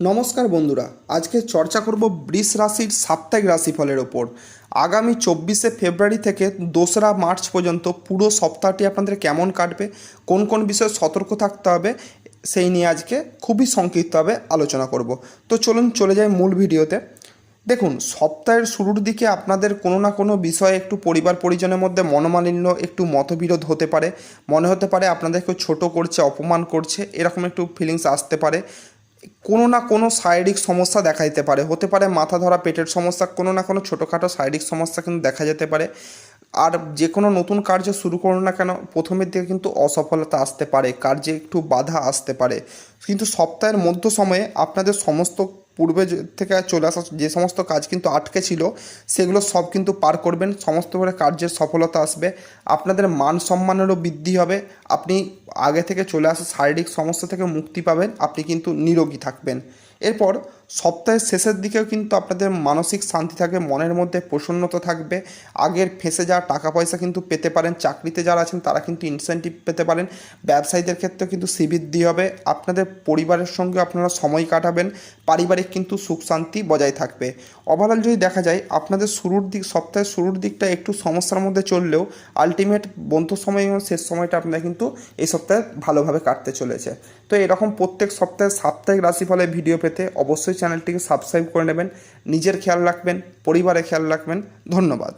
নমস্কার বন্ধুরা, আজকে চর্চা করব বৃষ রাশির সাপ্তাহিক রাশিফলের ওপর। আগামী চব্বিশে ফেব্রুয়ারি থেকে দোসরা মার্চ পর্যন্ত পুরো সপ্তাহটি আপনাদের কেমন কাটবে, কোন কোন বিষয়ে সতর্ক থাকতে হবে, সেই নিয়ে আজকে খুবই সংক্ষিপ্তভাবে আলোচনা করব। তো চলুন চলে যাই মূল ভিডিওতে। দেখুন, সপ্তাহের শুরুর দিকে আপনাদের কোনো না কোনো বিষয়ে একটু পরিবার পরিজনের মধ্যে মনোমালিন্য, একটু মতবিরোধ হতে পারে। মনে হতে পারে আপনাদেরকে ছোট করছে, অপমান করছে, এরকম একটু ফিলিংস আসতে পারে। কোনো না কোনো শারীরিক সমস্যা দেখা দিতে পারে। হতে পারে মাথা ধরা, পেটের সমস্যা, কোনো না কোনো ছোটোখাটো শারীরিক সমস্যা কিন্তু দেখা যেতে পারে। আর যে কোনো নতুন কার্য শুরু করো না কেন, প্রথমের দিকে কিন্তু অসফলতা আসতে পারে, কার্যে একটু বাধা আসতে পারে। কিন্তু সপ্তাহের মধ্য সময়ে আপনাদের সমস্ত পূর্বে থেকে চলে আসা যে সমস্ত কাজ কিন্তু আটকে ছিল, সেগুলো সব কিন্তু পার করবেন। সমস্ত করে কার্যের সফলতা আসবে। আপনাদের মান সম্মানেরও বৃদ্ধি হবে। আপনি আগে থেকে চলে আসা শারীরিক সমস্যা থেকে মুক্তি পাবেন। আপনি কিন্তু নিরোগী থাকবেন। এরপর সপ্তাহের শেষের দিকেও কিন্তু আপনাদের মানসিক শান্তি থাকবে মনের মধ্যে প্রসন্নতা থাকবে। আগের ফেসে যাওয়া টাকা পয়সা কিন্তু পেতে পারেন। চাকরিতে যারা আছেন তারা কিন্তু ইনসেন্টিভ পেতে পারেন। ব্যবসায়ীদের ক্ষেত্রেও কিন্তু শ্রীবৃদ্ধি হবে। আপনাদের পরিবারের সঙ্গে আপনারা সময় কাটাবেন, পারিবারিক কিন্তু সুখ শান্তি বজায় থাকবে। ওভারঅল যদি দেখা যায়, আপনাদের শুরুর দিক, সপ্তাহের শুরুর দিকটা একটু সমস্যার মধ্যে চললেও আলটিমেট বন্ধু সময় এবং শেষ সময়টা আপনারা কিন্তু এই সপ্তাহে ভালোভাবে কাটতে চলেছে। তো এরকম প্রত্যেক সপ্তাহে সাপ্তাহিক রাশিফলের ভিডিও পেতে অবশ্যই চ্যানেলটিকে সাবস্ক্রাইব করে নেবেন। নিজের খেয়াল রাখবেন, পরিবারের খেয়াল রাখবেন। ধন্যবাদ।